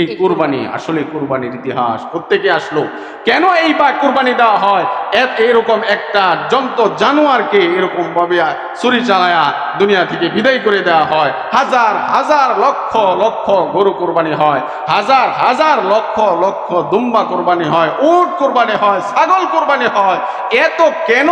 এই কোরবানি, আসলে কোরবানির ইতিহাস প্রত্যেকে আসলো। কেন এই বা কোরবানি দেওয়া হয়? এরকম একটা জন্ত, জানোয়ারকে এরকম ভাবে ছুরি চালায়া দুনিয়া থেকে বিদায় করে দেওয়া হয়। হাজার হাজার লক্ষ লক্ষ গরু কোরবানি হয়। হাজার হাজার লক্ষ লক্ষ দুম্বা কোরবানি হয়। উট কোরবানি হয়, ছাগল কোরবানি হয়। এত কেন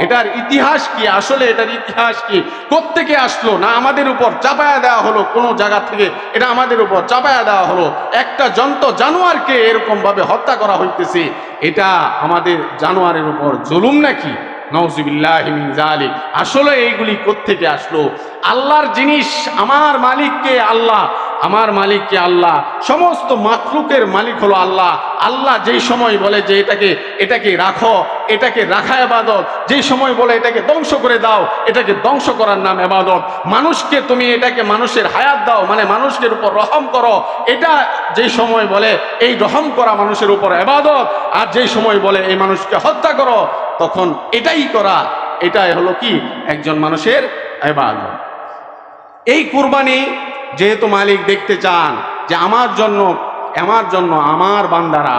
এটার ইতিহাস কি? আসলে এটার ইতিহাস কি? কোত্থেকে আসলো? না আমাদের উপর চাপায়া দেওয়া হলো কোনো জায়গা থেকে? এটা আমাদের উপর চাপায়া দেওয়া হলো। একটা যন্ত্র জানোয়ারকে এরকম ভাবে হত্যা করা হইতেছে। এটা আমাদের জানোয়ারের উপর জুলুম নাকি? নওজুবিল্লাহ জালিক আসলে এইগুলি কোত্থেকে আসলো? আল্লাহর জিনিস আমার মালিককে আল্লাহ, আমার মালিককে আল্লাহ, সমস্ত মাখলুকের মালিক হলো আল্লাহ। আল্লাহ যেই সময় বলে যে এটাকে এটাকে রাখো এটাকে রাখা এবাদত। যেই সময় বলে এটাকে ধ্বংস করে দাও, এটাকে ধ্বংস করার নাম এবাদত। মানুষকে তুমি এটাকে মানুষের হায়াত দাও মানে মানুষের উপর রহম করো। এটা যেই সময় বলে, এই রহম করা মানুষের উপর এবাদত। আর যেই সময় বলে, এই মানুষকে হত্যা করো, তখন এটাই করা, এটাই হলো কি? একজন মানুষের এবাদত। এই কুরবানি যেহেতু মালিক দেখতে চান, যে আমার জন্য আমার জন্য, আমার বান্দারা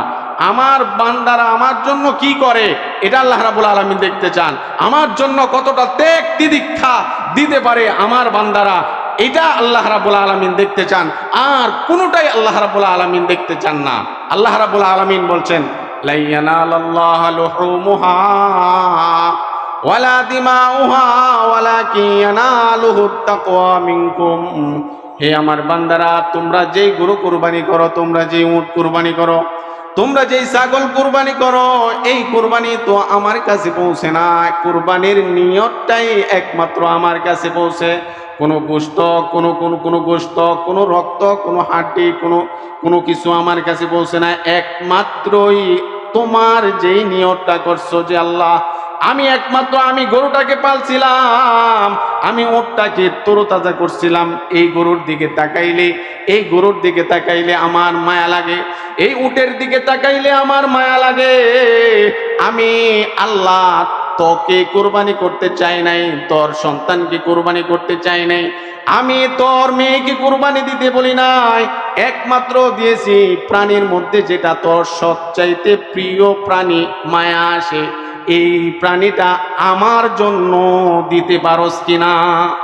আমার বান্দারা আমার জন্য কি করে? এটা আল্লাহ রাবুল আলমী দেখতে চান। আমার জন্য কতটা ত্যাগ তিদীক্ষা দিতে পারে আমার বান্দারা? এটা আল্লাহ রাবুল আলমিন দেখতে চান। আর কোনোটাই আল্লাহ রাবুল আলমিন দেখতে চান না। আল্লাহ রাবুল আলমিন বলছেন হে আমার বান্দারা, তোমরা যেই গরু কুরবানি করো, তোমরা যেই উট কুরবানি করো তোমরা যেই ছাগল কুরবানি করো, এই কুরবানি তো আমার কাছে পৌঁছে না। কুরবানির নিয়তটাই একমাত্র আমার কাছে পৌঁছে। কোনো গোস্ত, কোনো কোনো কোনো গোস্ত, কোনো রক্ত, কোনো হাঁটি, কোনো কোনো কিছু আমার কাছে পৌঁছে না। একমাত্রই তোমার যেই নিয়তটা করছ যে আল্লাহ আমি একমাত্র আমি গরুটাকে পালছিলাম, আমি ওটটাকে তরতাজা করছিলাম। এই গরুর দিকে তাকাইলে, এই গরুর দিকে তাকাইলে আমার মায়া লাগে। এই উটের দিকে তাকাইলে আমার মায়া লাগে। আমি আল্লাহ তোকে কোরবানি করতে চাই নাই, তোর সন্তানকে কোরবানি করতে চাই নাই। আমি তোর মেয়েকে কোরবানি দিতে বলি নাই। একমাত্র দিয়েছি প্রাণীর মধ্যে যেটা তোর সবচাইতে প্রিয় প্রাণী, মায়া আসে। এই প্রাণীটা আমার জন্য দিতে পারোস কিনা?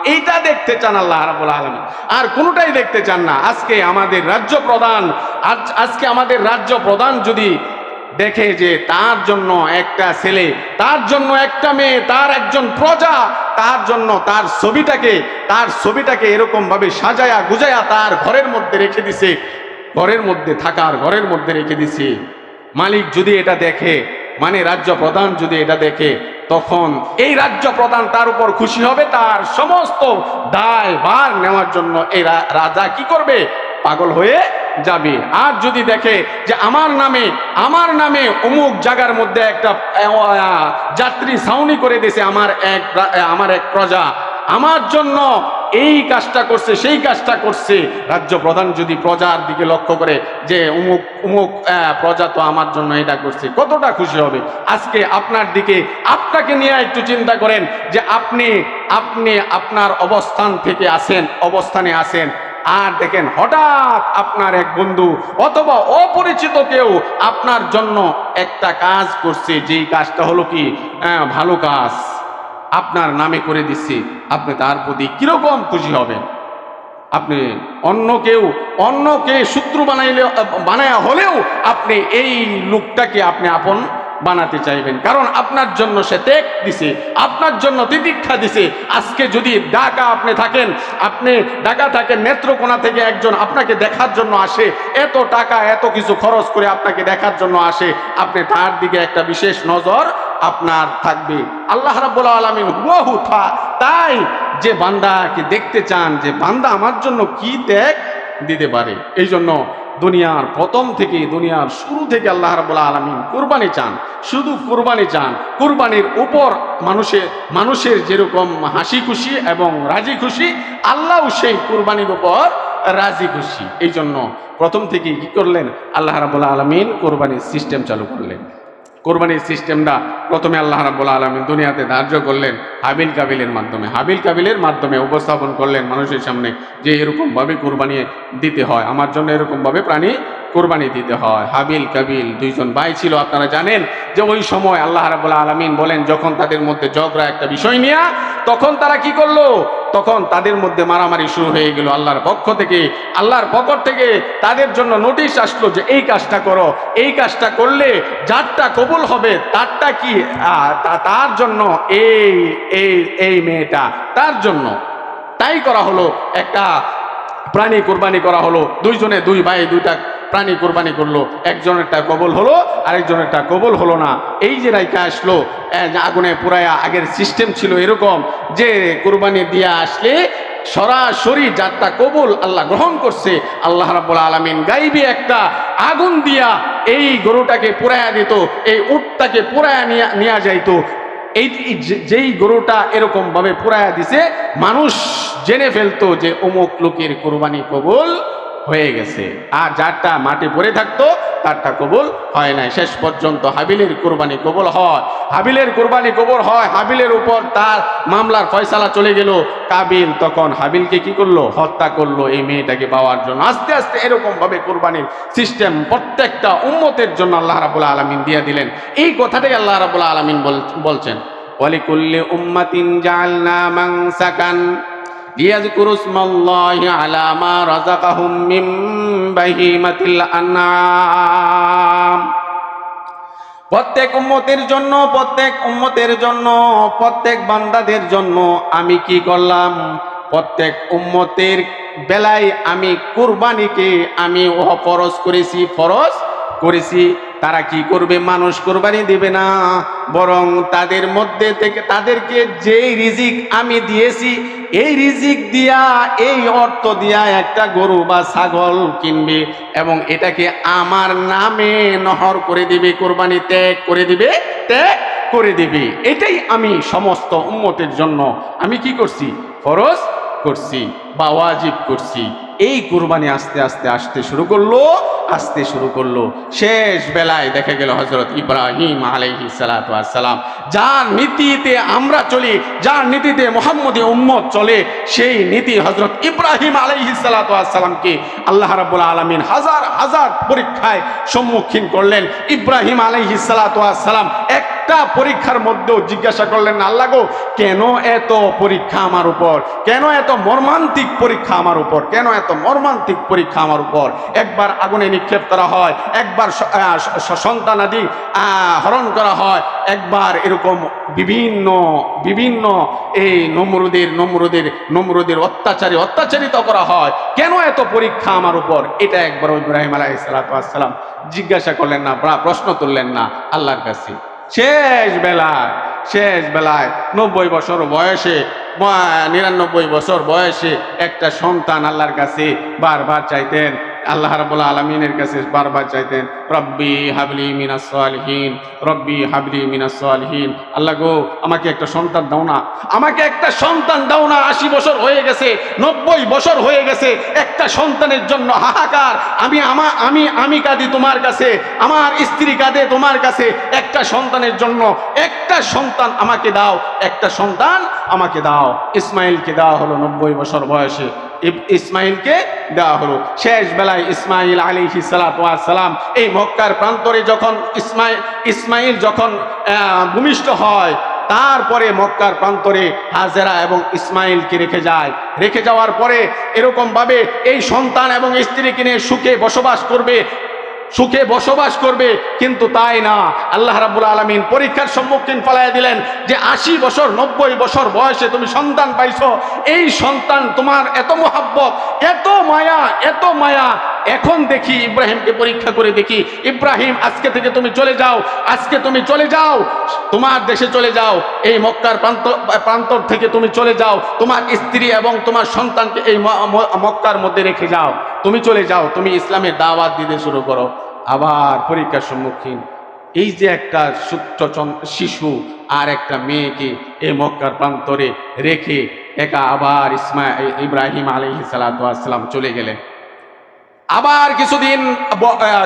এইটা দেখতে চান আল্লাহ রাবুল আলমী আর কোনোটাই দেখতে চান না। আজকে আমাদের রাজ্য প্রধান, আজ, আজকে আমাদের রাজ্য প্রধান যদি দেখে যে তার জন্য একটা ছেলে, তার জন্য একটা মেয়ে, তার একজন প্রজা, তার জন্য তার ছবিটাকে তার ছবিটাকে এরকম ভাবে সাজায়া গুজায়া তার ঘরের মধ্যে রেখে দিছে, ঘরের মধ্যে থাকার ঘরের মধ্যে রেখে দিছে। মালিক যদি এটা দেখে মানে রাজ্য প্রধান যদি এটা দেখে, তখন এই রাজ্য প্রধান তার উপর খুশি হবে, তার সমস্ত দায় ভার নেওয়ার জন্য এই রাজা কি করবে? পাগল হয়ে যাবে। আর যদি দেখে যে আমার নামে আমার নামে অমুক জায়গার মধ্যে একটা যাত্রী ছাউনি করে দিয়েছে আমার এক আমার এক প্রজা, আমার জন্য এই কাজটা করছে, সেই কাজটা করছে। রাজ্য প্রধান যদি প্রজার দিকে লক্ষ্য করে যে, উমুক উমুক প্রজা তো আমার জন্য এটা করছে, কতটা খুশি হবে? আজকে আপনার দিকে আপনাকে নিয়ে একটু চিন্তা করেন যে, আপনি আপনি আপনার অবস্থান থেকে আসেন, অবস্থানে আসেন। আর দেখেন, হঠাৎ আপনার এক বন্ধু অথবা অপরিচিত কেউ আপনার জন্য একটা কাজ করছে, যেই কাজটা হলো কি? ভালো কাজ। আপনার নামে করে দিচ্ছে, আপনি তার প্রতি কীরকম খুশি হবেন? আপনি অন্য কেউ, অন্য অন্যকে শত্রু বানাইলে, বানায়া হলেও আপনি এই লোকটাকে আপনি আপন বানাতে চাইবেন। কারণ আপনার জন্য সে ত্যাগ দিছে, আপনার জন্য তিতিক্ষা দিছে। আজকে যদি ঢাকা আপনি থাকেন, আপনি ঢাকা থাকেন নেত্রকোনা থেকে একজন আপনাকে দেখার জন্য আসে, এত টাকা, এত কিছু খরচ করে আপনাকে দেখার জন্য আসে, আপনি তার দিকে একটা বিশেষ নজর আপনার থাকবে। আল্লাহ রাব্বুল আলামিন থা তাই যে বান্দাকে দেখতে চান, যে বান্দা আমার জন্য কি ত্যাগ দিতে পারে এই জন্য দুনিয়ার প্রথম থেকে, দুনিয়ার শুরু থেকে আল্লাহ রাব্বুল আলামিন কুরবানি চান। শুধু কুরবানি চান, কুরবানির উপর মানুষের মানুষের যেরকম হাসি খুশি এবং রাজি খুশি আল্লাহও সেই কুরবানির উপর রাজি খুশি। এই জন্য প্রথম থেকে কি করলেন? আল্লাহ রাব্বুল আলামিন কোরবানির সিস্টেম চালু করলেন। কোরবানির সিস্টেমটা প্রথমে আল্লাহ রাবুল আলমিন দুনিয়াতে ধার্য করলেন হাবিল কাবিলের মাধ্যমে। হাবিল কাবিলের মাধ্যমে উপস্থাপন করলেন মানুষের সামনে যে এরকমভাবে কোরবানি দিতে হয়। আমার জন্য এরকমভাবে প্রাণী কোরবানি দিতে হয়। হাবিল, কাবিল দুইজন ভাই ছিল, আপনারা জানেন যে ওই সময় আল্লাহ রাবুল আলমিন বলেন, যখন তাদের মধ্যে ঝগড়া একটা বিষয় নিয়ে, তখন তারা কি করল? তখন তাদের মধ্যে মারামারি শুরু হয়ে গেল আল্লাহর পক্ষ থেকে। আল্লাহর পকর থেকে তাদের জন্য নোটিশ আসলো যে, এই কাজটা করো, এই কাজটা করলে যারটা কবুল হবে, তারটা কি? তার জন্য এই এই এই মেয়েটা, তার জন্য। তাই করা হলো, একটা প্রাণী কোরবানি করা হলো। দুইজনে, দুই ভাই, দুইটা প্রাণী কোরবানি করল। একজনেরটা কবল হলো, আরেকজনেরটা কবল হলো না। এই যে রাইকা আসলো আগুনে পুরায়া আগের সিস্টেম ছিল এরকম যে কোরবানি দিয়ে আসলে সরাসরি যারটা কবুল আল্লাহ গ্রহণ করছে। আল্লাহ রাব্বুল আলামিন গাইবি একটা আগুন দিয়া এই গরুটাকে পুরায়া দিত, এই উটটাকে পুরায়া নিয়া যাইতো। এই যেই গরুটা এরকমভাবে পুরায়া দিছে, মানুষ জেনে ফেলতো যে অমুক লোকের কোরবানি কবুল হয়ে গেছে। আর যারটা মাটি পড়ে থাকতো, তারটা কবুল হয় নাই। শেষ পর্যন্ত হাবিলের কোরবানি কবুল হয়। হাবিলের কোরবানি কবুল হয়, হাবিলের উপর তার মামলার ফয়সালা চলে গেল। কাবিল তখন হাবিলকে কি করল? হত্যা করল এই মেয়েটাকে পাওয়ার জন্য। আস্তে আস্তে এরকম ভাবে কোরবানির সিস্টেম প্রত্যেকটা উন্মতের জন্য আল্লাহ রাবুল আলমিন দিয়ে দিলেন। এই কথাটাই আল্লাহ রাবুল আলমিন বলছেন। ওয়ালিকুল্লি উম্মাতিন জাআলনা মানসাকান লিয়াযকুরু ইসমাল্লাহি আলা মা রাযাকাহুম মিন বাহিমাতিল আনআম। প্রত্যেক উম্মতের জন্য, প্রত্যেক উম্মতের জন্য, প্রত্যেক বান্দাদের জন্য আমি কি করলাম? প্রত্যেক উম্মতের বেলায় আমি কুরবানিকে আমি ও ফরজ করেছি ফরজ করেছি। তারা কি করবে? মানুষ কোরবানি দিবে না। বরং তাদের মধ্যে থেকে তাদেরকে যেই রিজিক আমি দিয়েছি এই রিজিক দিয়া, এই অর্থ দিয়া একটা গরু বা ছাগল কিনবে এবং এটাকে আমার নামে নহর করে দিবে, কোরবানি ত্যাগ করে দিবে, ত্যাগ করে দিবে। এটাই আমি সমস্ত উম্মতের জন্য আমি কি করছি? ফরজ করছি বা ওয়াজিব করছি। এই কুরবানি আস্তে আস্তে আসতে শুরু করল। আসতে শুরু করল। শেষ বেলায় দেখা গেল হজরত ইব্রাহিম আলাইহি সালাম। যার নীতিতে আমরা চলি, যার নীতিতে মোহাম্মদী উম্মত চলে, সেই নীতি হজরত ইব্রাহিম আলাইহি সালামকে আল্লাহ রাবুল আলমিন হাজার হাজার পরীক্ষায় সম্মুখীন করলেন। ইব্রাহিম আলাইহি সালাম একটা পরীক্ষার মধ্যেও জিজ্ঞাসা করলেন, আল্লাহ গো, কেন এত পরীক্ষা আমার উপর? কেন এত মর্মান্তিক পরীক্ষা আমার উপর? কেন এত মর্মান্তিক পরীক্ষা আমার উপর? একবার আগুনে নিক্ষেপ করা হয় একবার স- আহ, স- স- সন্তানাদি হরণ করা হয় একবার এরকম বিভিন্ন বিভিন্ন এই নমরুদের নমরুদের নমরুদের অত্যাচারী অত্যাচারিত করা হয়। কেন এত পরীক্ষা আমার উপর? এটা একবার ইব্রাহিম আলাইসালাম জিজ্ঞাসা করলেন না প্রশ্ন তুললেন না আল্লাহর কাছে। শেষ বেলায় শেষ বেলায় নব্বই বছর বয়সে নিরানব্বই বছর বয়সে একটা সন্তান আল্লাহর কাছে বারবার চাইতেন আল্লাহ রাবুল্লাহ আলমিনের কাছে বারবার চাইতেন, রব্বি হাবলি মিনাস সালিহিন, রব্বি হাবলি মিনাস সালিহিন। আল্লাহ গো, আমাকে একটা সন্তান দাও না। আমাকে একটা সন্তান দাও না, আশি বছর হয়ে গেছে, নব্বই বছর হয়ে গেছে, একটা সন্তানের জন্য হাহাকার। আমি আমা, আমি আমি কাঁদি তোমার কাছে, আমার স্ত্রী কাঁদে তোমার কাছে, একটা সন্তানের জন্য একটা সন্তান আমাকে দাও, একটা সন্তান আমাকে দাও। ইসমাইলকে দেওয়া হলো নব্বই বছর বয়সে। ইসমাইলকে দেওয়া হলো। শেষ বেলায় ইসমাইল আলী সালাম এই মক্কার প্রান্তরে যখন ইসমাইল ইসমাইল যখন ভূমিষ্ঠ হয়, তারপরে মক্কার প্রান্তরে হাজেরা এবং ইসমাইলকে রেখে যায়। রেখে যাওয়ার পরে এরকমভাবে এই সন্তান এবং স্ত্রীকে নিয়ে সুখে বসবাস করবে। সুখে বসবাস করবে, কিন্তু তাই না? আল্লাহ রাবুল আলমিন পরীক্ষার সম্মুখীন ফেলাই দিলেন যে আশি বছর, নব্বই বছর বয়সে তুমি সন্তান পাইছো। এই সন্তান তোমার এত মোহাব্বত, এত মায়া এত মায়া। এখন দেখি ইব্রাহিমকে পরীক্ষা করে দেখি, ইব্রাহিম, আজকে থেকে তুমি চলে যাও, আজকে তুমি চলে যাও, তোমার দেশে চলে যাও, এই মক্কার প্রান্ত, প্রান্তর থেকে তুমি চলে যাও, তোমার স্ত্রী এবং তোমার সন্তানকে এই মক্কার মধ্যে রেখে যাও। তুমি চলে যাও, তুমি ইসলামের দাওয়াত দিতে শুরু করো। আবার পরীক্ষার সম্মুখীন। এই যে একটা শিশু আর একটা মেয়েকে এই মক্কার প্রান্তরে রেখে একা আবার ইসমা ইব্রাহিম আলহি সালাম চলে গেলেন। আবার কিছুদিন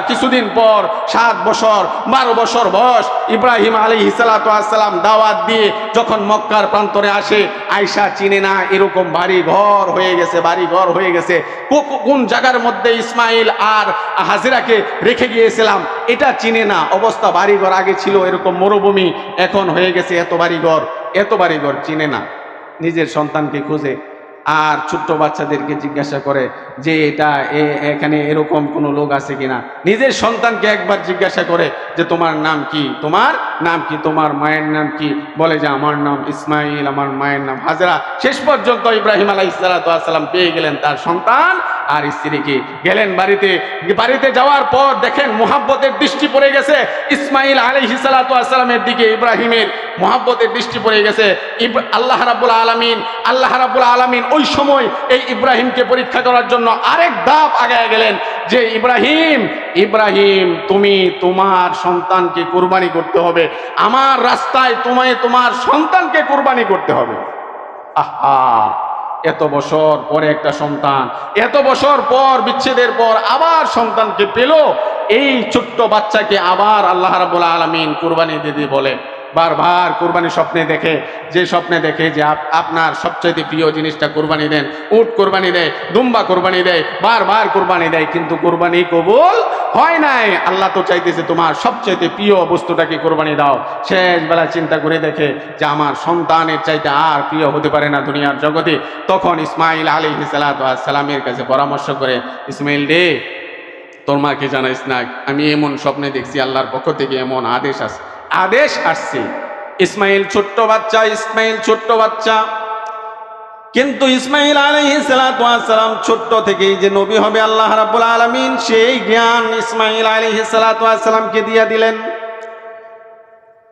কিছুদিন পর, সাত বছর, বারো বছর বয়স, ইব্রাহিম আলী হিসালাতাম দাওয়াত দিয়ে যখন মক্কার প্রান্তরে আসে আয়সা চিনে না, এরকম বাড়ি ঘর হয়ে গেছে, বাড়ি ঘর হয়ে গেছে। কোন জায়গার মধ্যে ইসমাইল আর হাজিরাকে রেখে গিয়েছিলাম, এটা চিনে না। অবস্থা বাড়িঘর আগে ছিল, এরকম মরুভূমি এখন হয়ে গেছে, এত বাড়িঘর এত বাড়িঘর চিনে না। নিজের সন্তানকে খুঁজে আর ছোট্ট বাচ্চাদেরকে জিজ্ঞাসা করে যে এটা এখানে এরকম কোনো লোক আছে কিনা? নিজের সন্তানকে একবার জিজ্ঞাসা করে যে তোমার নাম কি? তোমার নাম কি? তোমার মায়ের নাম কি? বলে যে আমার নাম ইসমাইল, আমার মায়ের নাম হাজরা। শেষ পর্যন্ত ইব্রাহিম আলাহ ইসালাতাম পেয়ে গেলেন তার সন্তান। আর স্ত্রীকে গেলেন বাড়িতে। বাড়িতে যাওয়ার পর দেখেন মোহাব্বতের দৃষ্টি পড়ে গেছে। ইসমাইল আলী হিসালাতামের দিকে, ইব্রাহিমের মোহাব্বতের দৃষ্টি পড়ে গেছে। আল্লাহ রাবুল আলমিন, আল্লাহ রাবুল আলমিন ওই সময় এই ইব্রাহিমকে পরীক্ষা করার জন্য আরেক ধাপ আগায় গেলেন যে, ইব্রাহিম ইব্রাহিম, তুমি তোমার সন্তানকে কুরবানি করতে হবে। আমার রাস্তায় তোমায় তোমার সন্তানকে কুরবানি করতে হবে। আহা! এত বছর পরে একটা সন্তান, এত বছর পর বিচ্ছেদের পর আবার সন্তানকে পেল, এই ছোট্ট বাচ্চাকে আবার আল্লাহ রাবুল আলমিন কুরবানি দিদি বলে বারবার কুরবানি স্বপ্নে দেখে, যে স্বপ্নে দেখে যে আপ- আপনার সবচেয়ে প্রিয় জিনিসটা কুরবানি দেন। উট কোরবানি দেয়, দুম্বা কোরবানি দেয়, বারবার কোরবানি দেয়, কিন্তু কুরবানি কবুল হয় নাই। আল্লাহ তো চাইতেছে তোমার সবচেয়ে প্রিয় বস্তুটাকে কোরবানি দাও। শেষ বেলা চিন্তা করে দেখে যে আমার সন্তানের চাইতে আর প্রিয় হতে পারে না দুনিয়ার জগতে। তখন ইসমাইল আলী সালামের কাছে পরামর্শ করে, ইসমাইল রে, তোর মাকে জানাইস না, আমি এমন স্বপ্নে দেখছি, আল্লাহর পক্ষ থেকে এমন আদেশ আছে। আদেশ আসছে। ইসমাইল ছোট্ট বাচ্চা, ইসমাইল ছোট্ট বাচ্চা। কিন্তু ইসমাইল আলাইহি সালাম ছোট্ট থেকেই যে নবী হবে আল্লাহ রাব্বুল আলামিন, সেই জ্ঞান ইসমাইল আলাইহি সালামকে দিয়ে দিলেন।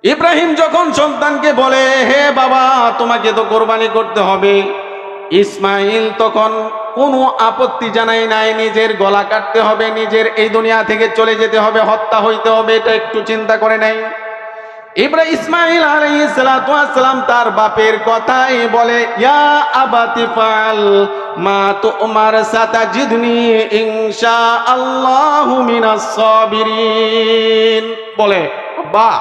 ইব্রাহিম যখন সন্তানকে বলে, হে বাবা, তোমাকে তো কোরবানি করতে হবে। ইসমাইল তখন কোনো আপত্তি জানাই নাই, নিজের গলা কাটতে হবে, নিজের এই দুনিয়া থেকে চলে যেতে হবে, হত্যা হইতে হবে, এটা একটু চিন্তা করে নাই ইব্রা ইসমাইল আলাইহিস সালাতু ওয়াসসালাম তার বাপের কথাই বলে, ইয়া আবাতি ফাল, মা তুমার সাতাজিদনি ইনশা আল্লাহু মিনাস সাবিরিন। বলে বা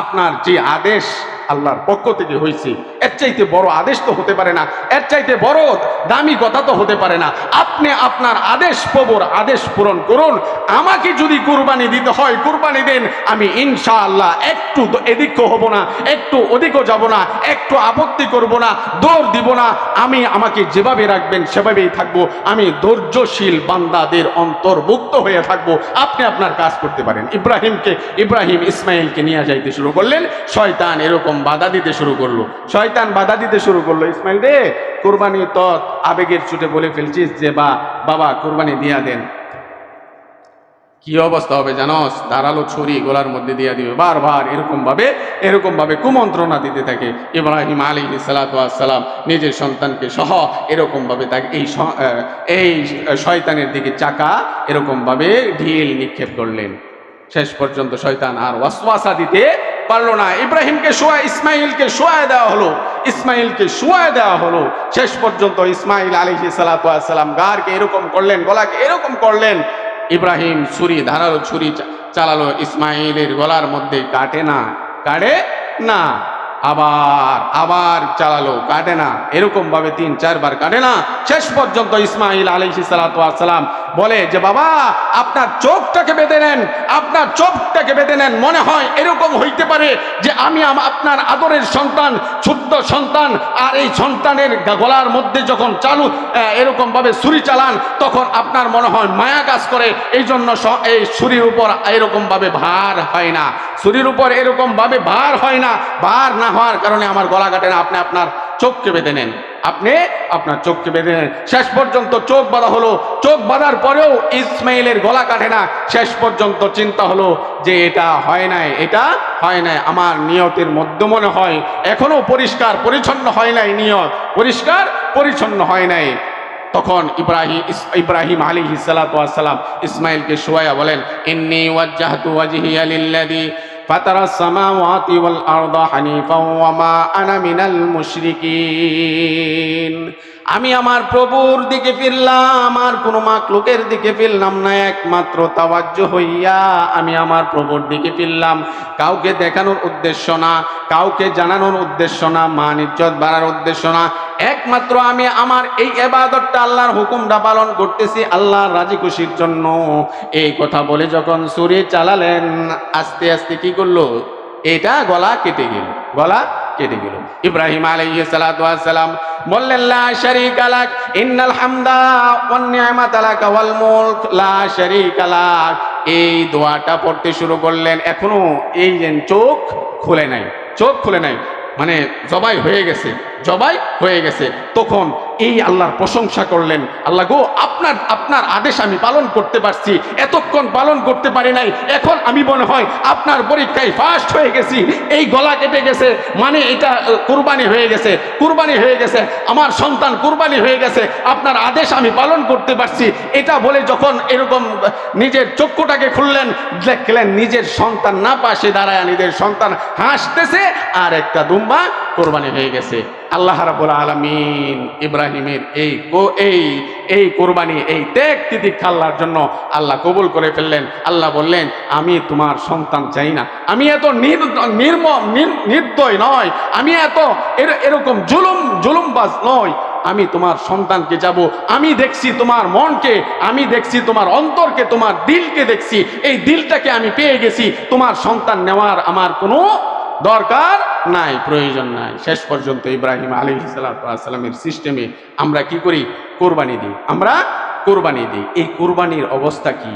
আপনার যে আদেশ আল্লাহর পক্ষ থেকে হয়েছে এর চাইতে বড় আদেশ তো হতে পারে না। এর চাইতে বড় দামি কথা তো হতে পারে না। আপনি আপনার আদেশ প্রবর আদেশ পূরণ করুন। আমাকে যদি কুরবানি দিতে হয়, কুরবানি দেন, আমি ইনশাআল্লাহ একটু দ- এদিকও হব না, একটু ওদিকও যাব না, একটু আপত্তি করব না, দৌড় দিব না। আমি আমাকে যেভাবে রাখবেন, সেভাবেই থাকব। আমি ধৈর্যশীল বান্দাদের অন্তর্ভুক্ত হয়ে থাকব। আপনি আপনার কাজ করতে পারেন। ইব্রাহিমকে, ইব্রাহিম ইসমাইলকে নিয়ে যাইতে শুরু করলেন। শয়তান এরকম বাধা দিতে শুরু করল। শয়তান বাধা দিতে শুরু করল, ইসমাইল রে, কোরবানি তৎ আবেগের ছুটে বলে ফেলছিস যে বা, বাবা, কোরবানি দিয়া দেন। কি অবস্থা হবে জানোস? ধারালো ছুরি গোলার মধ্যে দিয়ে দিবে। বারবার এরকম ভাবে এরকম ভাবে কুমন্ত্রণা দিতে থাকে। ইব্রাহিম আলী সালাম নিজের সন্তানকে সহ এরকম ভাবে তাকে এই এই শয়তানের দিকে চাকা এরকম ভাবে ঢিল নিক্ষেপ করলেন। শেষ পর্যন্ত শয়তান আর ওয়াসওয়াসা দিতে পারল না। ইব্রাহিমকে শোয়া ইসমাইলকে শোয়া দেওয়া হলো। ইসমাইলকে শোয়া দেওয়া হলো। শেষ পর্যন্ত ইসমাইল আলী সালাম গারকে এরকম করলেন, গলাকে এরকম করলেন। ইব্রাহিম ছুরি, ধারালো ছুরি চালালো। ইসমাইলের গলার মধ্যে কাটে না কাটে না। আবার আবার চালালো কাটে না। এরকম ভাবে তিন চারবার কাটে না। শেষ পর্যন্ত ইসমাইল আলী সালাম বলে যে বাবা আপনার চোখটাকে বেঁধে নেন আপনার চোখটাকে বেঁধে নেন। মনে হয় এরকম হইতে পারে যে আমি আপনার আদরের সন্তান ছোট্ট সন্তান আর এই সন্তানের গলার মধ্যে যখন চালু আহ, এরকম ভাবে ছুরি চালান তখন আপনার মনে হয় মায়া কাজ করে। এই জন্য এই ছুরির উপর এরকমভাবে ভার হয় না। ছুরির উপর এরকমভাবে ভার হয় না। ভার না হওয়ার কারণে আমার গলা কাটে না, আপনি আপনার চোখকে বেঁধে নেন। আপনি আপনার চোখকে বেঁধে নেন। শেষ পর্যন্ত চোখ বাঁধা হলো। চোখ বাঁধার পরেও ইসমাইলের গলা কাটে না। শেষ পর্যন্ত চিন্তা হলো যে এটা হয় নাই, এটা হয় নাই। আমার নিয়তের মধ্যে মনে হয় এখনও পরিষ্কার পরিচ্ছন্ন হয় নাই নিয়ত। পরিষ্কার পরিচ্ছন্ন হয় নাই। তখন ইব্রাহিম ইব্রাহিম আলী সালাম ইসমাইলকে শোয়া বলেন, ইন্নি ওয়াজ্জাহতু ওয়াজহিয়া লিল্লাযী ফাতারা সামাওয়াতি ওয়াল আরদা হানিফা ওয়া মা আনা মিনাল মুশরিকিন আমি আমার প্রভুর দিকে ফিরলাম, আর কোনো মাকলুকের দিকে ফিরলাম না, একমাত্র তাওয়াজ্য হইয়া আমি আমার প্রভুর দিকে ফিরলাম। কাউকে দেখানোর উদ্দেশ্য না, কাউকে জানানোর উদ্দেশ্য না, মান ইজ্জত বাড়ার উদ্দেশ্য না। একমাত্র আমি আমার এই এবাদতটা আল্লাহর হুকুমটা পালন করতেছি, আল্লাহর রাজি খুশির জন্য। এই কথা বলে যখন সুরে চালালেন, আস্তে আস্তে কি করল? এটা গলা কেটে গেল। গলা কেটে গেল ইব্রাহিম আলাইহিস সালাতু ওয়াস সালাম বললেন, লা শারীকা লাক, ইন্নাল হামদা ওয়ান নি'মাতা লাক ওয়াল মুলক, লা শারীকা লাক। এই দোয়াটা পড়তে শুরু করলেন, এখনও এই যে চোখ খুলে নাই, চোখ খুলে নাই মানে জবাই হয়ে গেছে। জবাই হয়ে গেছে। তখন এই আল্লাহর প্রশংসা করলেন, আল্লাহ গো, আপনার আপনার আদেশ আমি পালন করতে পারছি। এতক্ষণ পালন করতে পারি নাই। এখন আমি মনে হয় আপনার পরীক্ষায় ফার্স্ট হয়ে গেছি। এই গলা কেটে গেছে। মানে এটা কুরবানি হয়ে গেছে। কুরবানি হয়ে গেছে। আমার সন্তান কুরবানি হয়ে গেছে। আপনার আদেশ আমি পালন করতে পারছি। এটা বলে যখন এরকম নিজের চক্ষুটাকে খুললেন, দেখলেন নিজের সন্তান না পাশে দাঁড়ায়, নিজের সন্তান হাসতেছে, আর একটা দুম্বা কোরবানি হয়ে গেছে। আল্লাহ রাবুল আলমিন ইব্রাহিমের এই এই এই কোরবানি, এই ত্যাগ তিতিক্ষা আল্লাহর জন্য আল্লাহ কবুল করে ফেললেন। আল্লাহ বললেন, আমি তোমার সন্তান চাই না। আমি এত নির- নির্মম নির্দয় নয়। আমি এত এর- এরকম জুলুম, জুলুমবাজ নয় আমি তোমার সন্তানকে যাব। আমি দেখছি তোমার মনকে। আমি দেখছি তোমার অন্তরকে, তোমার দিলকে দেখছি। এই দিলটাকে আমি পেয়ে গেছি। তোমার সন্তান নেওয়ার আমার কোনো দরকার নাই, প্রয়োজন নাই। শেষ পর্যন্ত ইব্রাহিম আলী সালামের সিস্টেমে আমরা কি করি? কোরবানি দিই। আমরা কোরবানি দিই। এই কোরবানির অবস্থা কি?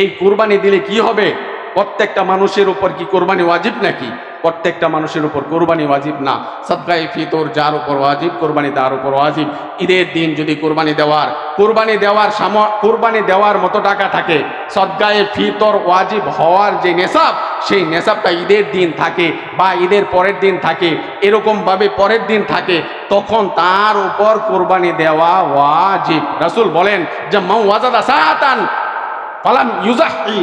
এই কোরবানি দিলে কি হবে? প্রত্যেকটা মানুষের উপর কি কোরবানি ওয়াজিব নাকি? প্রত্যেকটা মানুষের উপর কোরবানি ওয়াজিব না। সদকায়ে ফিতর যার উপর ওয়াজিব, কোরবানি তার উপর ওয়াজিব। ঈদের দিন যদি কোরবানি দেওয়ার কোরবানি দেওয়ার সাম কোরবানি দেওয়ার মতো টাকা থাকে, সদকায়ে ফিতর ওয়াজিব হওয়ার যে নেশাব সেই নেশাবটা ঈদের দিন থাকে বা ঈদের পরের দিন থাকে, এরকমভাবে পরের দিন থাকে, তখন তার উপর কোরবানি দেওয়া ওয়াজিব। রাসুল বলেন যে মাউ ওয়াজাদা সাতান ফালাম ইউজাহি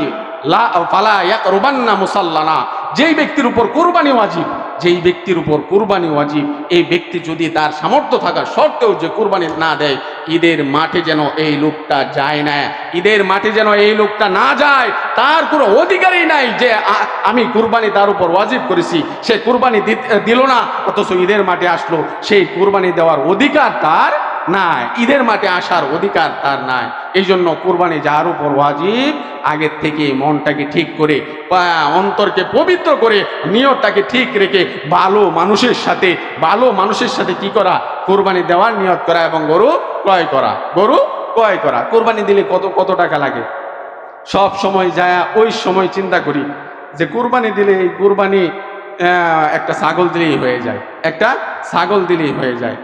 লা, ফালা ইয়াকরুবান্না মুসাল্লানা। যেই ব্যক্তির উপর কোরবানি ওয়াজিব, যেই ব্যক্তির উপর কোরবানি ওয়াজিব, এই ব্যক্তি যদি তার সামর্থ্য থাকা সত্ত্বেও যে কোরবানি না দেয়, ঈদের মাঠে যেন এই লোকটা যায় না। ঈদের মাঠে যেন এই লোকটা না যায়, তার কোনো অধিকারই নাই যে আমি কুরবানি তার উপর ওয়াজিব করেছি, সে কুরবানি দিল না, অথচ ঈদের মাঠে আসলো, সেই কুরবানি দেওয়ার অধিকার তার নাই। ঈদের মাঠে আসার অধিকার তার নাই। এই জন্য কোরবানি যার উপর ওয়াজিব। আগের থেকে মনটাকে ঠিক করে অন্তরকে পবিত্র করে, নিয়তটাকে ঠিক রেখে ভালো মানুষের সাথে, ভালো মানুষের সাথে কি করা? কোরবানি দেওয়ার নিয়ত করা এবং গরু ক্রয় করা। গরু ক্রয় করা। কোরবানি দিলে কত কত টাকা লাগে? সব সময় যায়, ওই সময় চিন্তা করি যে কুরবানি দিলে এই কুরবানি একটা ছাগল দিলেই হয়ে যায়। একটা ছাগল দিলেই হয়ে যায়।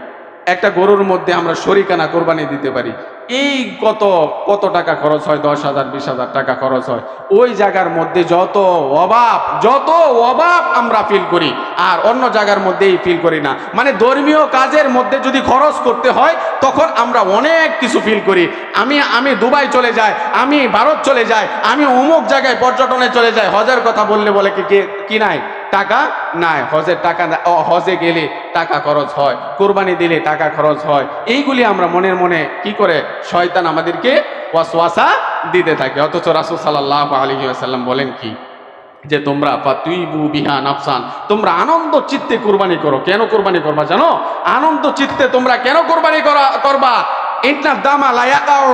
একটা গরুর মধ্যে আমরা শরিকানা কোরবানি দিতে পারি। এই কত কত টাকা খরচ হয়? দশ হাজার, বিশ হাজার টাকা খরচ হয়। ওই জায়গার মধ্যে যত অভাব যত অভাব আমরা ফিল করি, আর অন্য জায়গার মধ্যেই ফিল করি না। মানে ধর্মীয় কাজের মধ্যে যদি খরচ করতে হয়, তখন আমরা অনেক কিছু ফিল করি। আমি আমি দুবাই চলে যাই, আমি ভারত চলে যাই, আমি অমুক জায়গায় পর্যটনে চলে যাই। হজের কথা বললে বলে কি, কে- নাই? টাকা নাই, হজের টাকা হজে গেলে টাকা খরচ হয়, কোরবানি দিলে টাকা খরচ হয়। এইগুলি আমরা মনের মনে কি করে শয়তান আমাদেরকে ওয়াসওয়াসা দিতে থাকে। অথচ রাসূল সাল্লাল্লাহু আলাইহি ওয়াসাল্লাম বলেন কি? যে তোমরা, ফাতুইবু বিহা নাফসান, তোমরা আনন্দ চিত্তে কোরবানি করো। কেন কোরবানি করবা জানো? আনন্দ চিত্তে তোমরা কেন কোরবানি করা করবা? ইন্না দামা লায়াকাও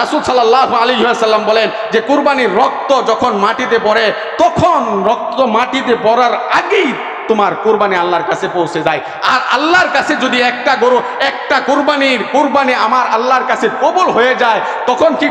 রাসূল সাল্লাল্লাহু আলাইহি ওয়াসাল্লাম বলেন যে কুরবানির রক্ত যখন মাটিতে পড়ে, তখন রক্ত মাটিতে পড়ার আগেই তোমার কোরবানি আল্লাহর কাছে পৌঁছে যায়। আর আল্লাহর কাছে যদি একটা গরু, একটা কোরবানির কোরবানি আমার আল্লাহর কাছে কবুল হয়ে যায়, তখন কি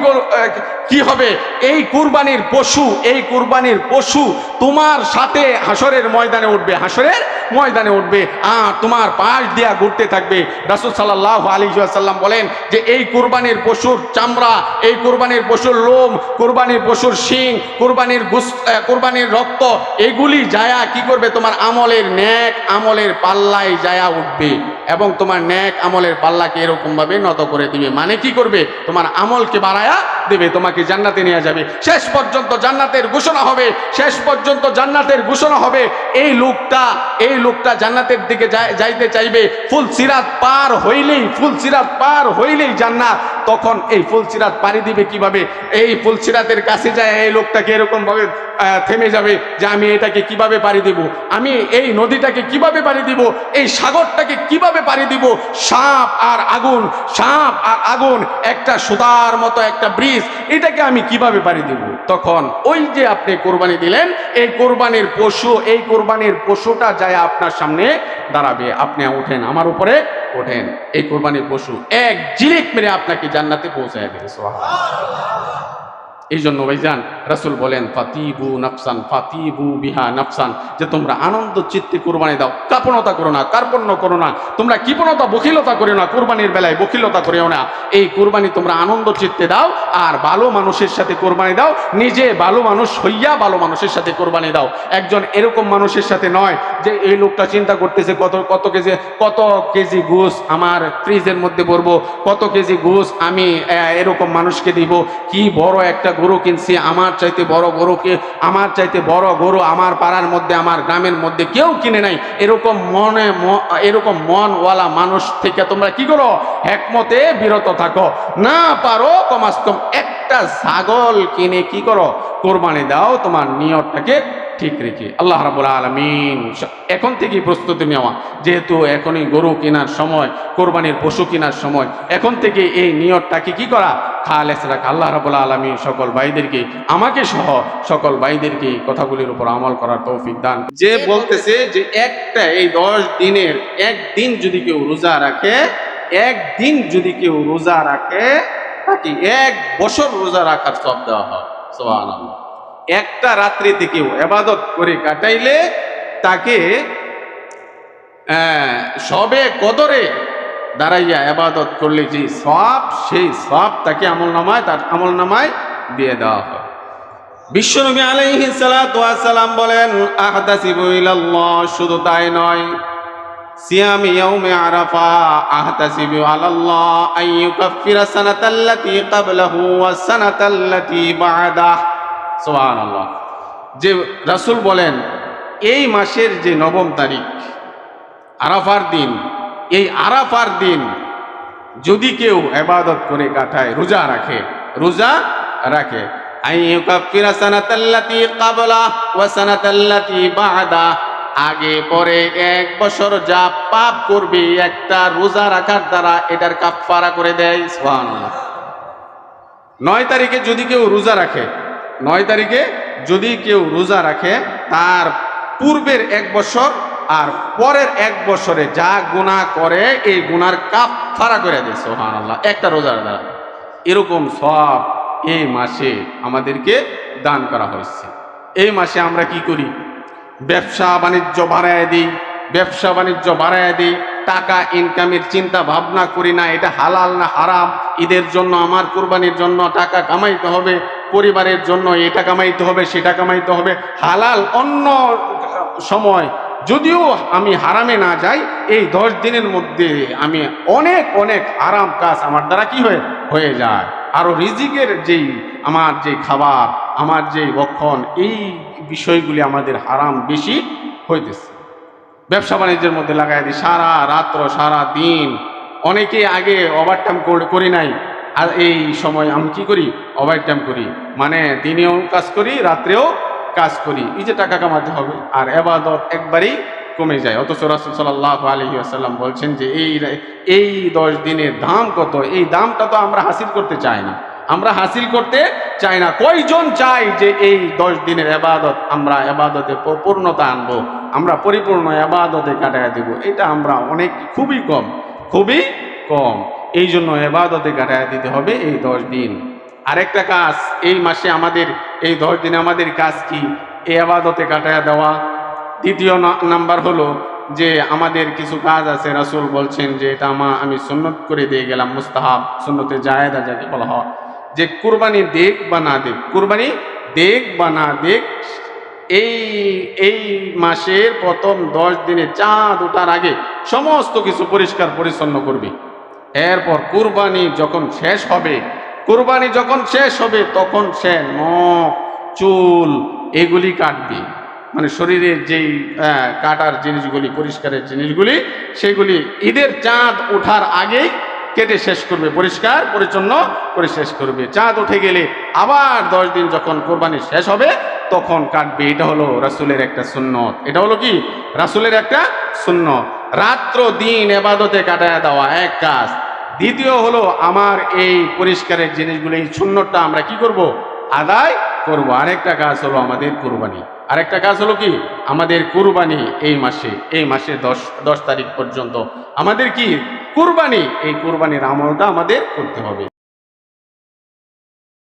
কি হবে? এই কুরবানির পশু, এই কুরবানির পশু তোমার সাথে হাসরের ময়দানে উঠবে। হাসরের ময়দানে উঠবে। আর তোমার পাশ দিয়া ঘুরতে থাকবে। রাসুল সাল্লাহ আলী সাল্লাম বলেন যে এই কোরবানির পশুর চামড়া এই কোরবানির পশুর লোম কোরবানির পশুর শিং কোরবানির আহ, রক্ত এগুলি যায়া কি করবে? তোমার আমলের ন্যাক আমলের পাল্লায় যায়া উঠবে। এবং তোমার ন্যাক আমলের পাল্লাকে এরকম ভাবে নত করে দিবে। মানে কি করবে? তোমার আমলকে বাড়ায়া দেবে, তোমাকে জান্নাতে নিয়ে যাবে। শেষ পর্যন্ত জান্নাতের ঘোষণা হবে, শেষ পর্যন্ত জান্নাতের ঘোষণা হবে। এই লোকটা এই লোকটা জান্নাতের দিকে যাই- যাইতে চাইবে। ফুল সিরাত পার হইলেই, ফুল সিরাত পার হইলেই জান্নাত। তখন এই ফুল সিরাত পাড়ি দিবে কীভাবে? এই ফুল সিরাতের কাছে যায়, এই লোকটাকে এরকম ভাবে থেমে যাবে যে আমি এটাকে কীভাবে পাড়ি দিব? আমি এই নদীটাকে কীভাবে পাড়ি দিব? এই সাগরটাকে কীভাবে পাড়ি দিব? সাপ আর আগুন, সাপ আর আগুন, একটা সুতার মতো, একটা ব্রিজ, এটাকে আমি কীভাবে পাড়ি দিব? তখন ওই যে আপনি কোরবানি দিলেন, এই কোরবানির পশু, এই কোরবানির পশুটা যায় আপনার সামনে দাঁড়াবে। আপনি ওঠেন, আমার উপরে ওঠেন। এই কোরবানির পশু এক জিলিক মেরে আপনাকে জান্নাতে পৌঁছায় দেবে। সুবহানাল্লাহ। এই জন্য ভাইজান, রাসুল বলেন ফাতিবু নাফসান ফাতিবু বিহা নাফসান। যে তোমরা আনন্দ, চিত্তে কোরবানি দাও। কাপনতা করো না, কার্পণ্য করো না। তোমরা কৃপণতা, বখিলতা করো না, কোরবানির বেলায় বখিলতা করিও না। এই কোরবানি তোমরা আনন্দ, চিত্তে দাও আর ভালো মানুষের সাথে কোরবানি দাও। নিজে ভালো মানুষ হইয়া ভালো মানুষের সাথে কোরবানি দাও। একজন এরকম মানুষের সাথে নয় যে এই লোকটা চিন্তা করতেছে, কত কত কেজি কত কেজি ঘুষ আমার ফ্রিজের মধ্যে ভরবো, কত কেজি ঘুষ আমি এরকম মানুষকে দিব। কি বড় একটা গরু কিনছি, আমার চাইতে বড় গরুকে, আমার চাইতে বড় গরু আমার পাড়ার মধ্যে, আমার গ্রামের মধ্যে কেউ কিনে নাই। এরকম মনে এরকম মনওয়ালা মানুষ থেকে তোমরা কি করো? একমতে বিরত থাকো। না পারো কমাস কম একটা ছাগল কিনে কি করো? কোরবানি দাও, তোমার নিয়তটাকে ঠিক রেখে। আল্লাহ রাবুল আলমিন এখন থেকেই প্রস্তুতি নেওয়া। যেহেতু এখনই গরু কেনার সময়, কোরবানির পশু কেনার সময়, এখন থেকে এই নিয়তটাকে কি করা? খালেস রাখা। আল্লাহ রাবুল আলমী সকল ভাইদেরকে, আমাকে সহ সকল ভাইদেরকে কথাগুলির উপর আমল করার তৌফিক দান। যে বলতেছে যে একটা এই দশ দিনের, একদিন যদি কেউ রোজা রাখে, একদিন যদি কেউ রোজা রাখে তাকে এক বছর রোজা রাখার সব দেওয়া হয় সোহান একটা রাত্রিতে কেউ এবাদত করে কাটাইলে তাকে সবে কদরে দাঁড়াইয়া এবাদত করলে যে সব, সেই সব তাকে আমল নামায় তার আমল নামায় দিয়ে দেওয়া হয়। বিশ্বনবী আলাইহিস সালাম বলেন আহতাসিবু ইলাল্লাহ, শুধু তাই নয় সিয়াম ইয়াউমে আরাফা আহতাসিবু আলাল্লাহ আন ইউকাফিরা সানাতাল্লাতী ক্বাবলাহু ওয়াস সানাতাল্লাতী বা'দাহ। সুবহানাল্লাহ। যে রাসূল বলেন, এই মাসের যে নবম তারিখ, আরাফার দিন, এই আরাফার দিন যদি কেউ এবাদত করে কাটায়, রোজা রাখে রোজা রাখে আই ইউকাফিরা সানাতাল্লাতী ক্বাবলা ওয়া সানাতাল্লাতী বা'দা আগে পরে এক বছর যা পাপ করবে, একটা রোজা রাখার দ্বারা এটার কাফফারা করে দেয় নয় তারিখে যদি কেউ রোজা রাখে, নয় তারিখে যদি কেউ রোজা রাখে, তার পূর্বের এক বছর আর পরের এক বছরে যা গুনাহ করে, এই গুনার কাপ ফারা করে দেয় সোহান আল্লাহ একটা রোজার দ্বারা এরকম সব এই মাসে আমাদেরকে দান করা হয়েছে। এই মাসে আমরা কি করি? ব্যবসা বাণিজ্য বাড়ায় দিই, ব্যবসা বাণিজ্য বাড়ায় দিই, টাকা ইনকামের চিন্তা ভাবনা করি না, এটা হালাল না হারাম, ঈদের জন্য আমার কোরবানির জন্য টাকা কামাইতে হবে, পরিবারের জন্য এটা কামাইতে হবে, সেটা কামাইতে হবে, হালাল অন্য সময়। যদিও আমি হারামে না যাই, এই দশ দিনের মধ্যে আমি অনেক অনেক আরাম কাজ আমার দ্বারা কি হয়ে হয়ে যায়। আরও রিজিকের যেই, আমার যে খাবার আমার যে ভক্ষণ, এই বিষয়গুলি আমাদের হারাম বেশি হইতেছে। ব্যবসা বাণিজ্যের মধ্যে লাগাই দিই, সারা রাত্র, সারা দিন। অনেকে আগে ওভারটাইম করি নাই। আর এই সময় আমি কি করি? ওভারটাইম করি। মানে দিনেও কাজ করি, রাত্রেও কাজ করি। এই যে টাকা কামাতে হবে, আর এবাদত একবারই কমে যায়। অথচ রাসুল সাল্লাহ আলহি আসাল্লাম বলছেন যে, এই এই দশ দিনের দাম কত? এই দামটা তো আমরা হাসিল করতে চাই না আমরা হাসিল করতে চাই না। কয়জন চাই যে এই দশ দিনের এবাদত আমরা এবাদতে পূর্ণতা আনব? আমরা পরিপূর্ণ এবাদতে কাটায় দেব। এটা আমরা অনেক, খুবই কম খুবই কম। এই জন্য এবাদতে কাটায় দিতে হবে এই দশ দিন। আরেকটা কাজ, এই মাসে আমাদের, এই দশ দিনে আমাদের কাজ কি? এই আবাদতে কাটায় দেওয়া। দ্বিতীয় নাম্বার হলো যে আমাদের কিছু কাজ আছে, রাসুল বলছেন যে এটা আমা আমি সুন্নত করে দিয়ে গেলাম, মুস্তাহাব, সুন্নতে জায়েদা যাকে বলা হয়। যে কুরবানি দেখ বা না দেখ কুরবানি দেখ বা না দেখ এই এই মাসের প্রথম দশ দিনে চাঁদ ওঠার আগে সমস্ত কিছু পরিষ্কার পরিচ্ছন্ন করবি। এরপর কুরবানি যখন শেষ হবে, কোরবানি যখন শেষ হবে, তখন সে নখ, চুল এগুলি কাটবে। মানে শরীরের যেই কাটার জিনিসগুলি, পরিষ্কারের জিনিসগুলি, সেগুলি ঈদের চাঁদ ওঠার আগেই কেটে শেষ করবে, পরিষ্কার, পরিচ্ছন্ন করে শেষ করবে। চাঁদ উঠে গেলে আবার দশ দিন যখন কোরবানি শেষ হবে, তখন কাটবে। এটা হলো রাসুলের একটা সুন্নত। এটা হলো কি? রাসুলের একটা সুন্নত। রাত্র দিন এবাদতে কাটায় দেওয়া, এক কাজ। দ্বিতীয় হলো আমার এই পরিষ্কারের জিনিসগুলো, এই সুন্নতটা আমরা কি করব? আদায় করব। আরেকটা কাজ হলো আমাদের কুরবানি। আরেকটা কাজ হলো কি? আমাদের কুরবানি এই মাসে এই মাসে দশ দশ তারিখ পর্যন্ত। আমাদের কি? কুরবানি, এই কুরবানির আমলটা আমাদের করতে হবে।